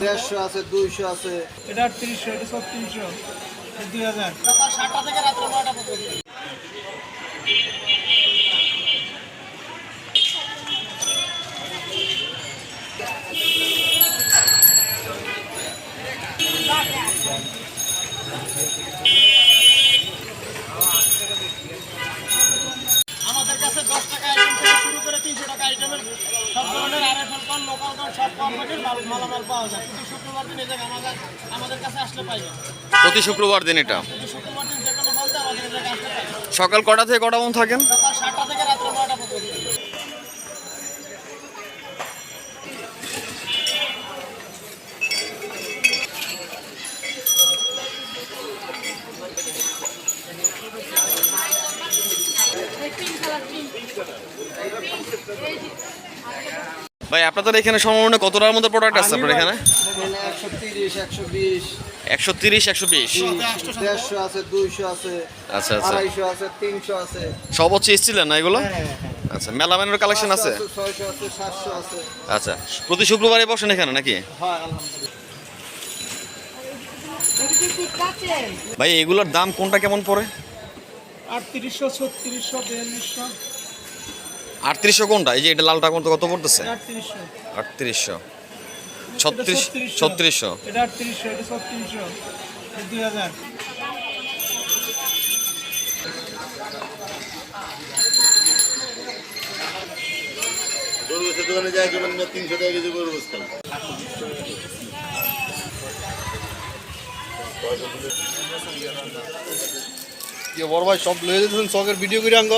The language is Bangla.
দেড়শো আছে দুইশো আছে। এটা আটত্রিশশো এটা ছত্রিশশো দুই হাজার। সাতটা থেকে রাত্রে নয়টা পর্যন্ত। আমাদের কাছে দশ টাকা আইটেম থেকে শুরু করে তিনশো টাকা আইটেমের সব ধরনের আর লোকাল কন সব কোম্পানির মালামাল পাওয়া যায়। কিন্তু শুক্রবার দিন জায়গায় আমাদের আমাদের কাছে আসলে পাইবেন প্রতি শুক্রবার দিন এটা? শুক্রবার দিন যে কোনো বলতে আমাদের আসলে পাইবেন সকাল কটা থেকে কটা পর্যন্ত থাকেন? সকাল সাতটা থেকে রাত্রে পর্যন্ত। ভাই আপনাদের এখানে সমন্বয়ে কতটার মধ্যে প্রোডাক্ট আছে আপনার এখানে? একশো তিরিশ একশো বিশ। দেড়শো আছে দুইশো আছে আচ্ছা আচ্ছা। আড়াইশো আছে তিনশো আছে সব হচ্ছে স্টিলের না এগুলো? আচ্ছা মেলামেনের কালেকশন আছে? আছে আছে আচ্ছা প্রতি শুক্রবারে বসেন এখানে নাকি? ভাই এগুলোর দাম কোনটা কেমন পড়ে? আটত্রিশশো ছত্রিশশো বিয়াল্লিশশো আটত্রিশশো কোনটা? এই যে এটা লালটা কোনটা কত পড়তেছে? আটত্রিশশো। ছত্রিশ ছত্রিশশো। এটা আটত্রিশশো এটা ছত্রিশশো। দুই হাজার। দোকানে যায় তিনশো টাকা গরু গোস বড় ভাই সব লয়ে যেতেছেন চকের ভিডিও করে আঙ্গ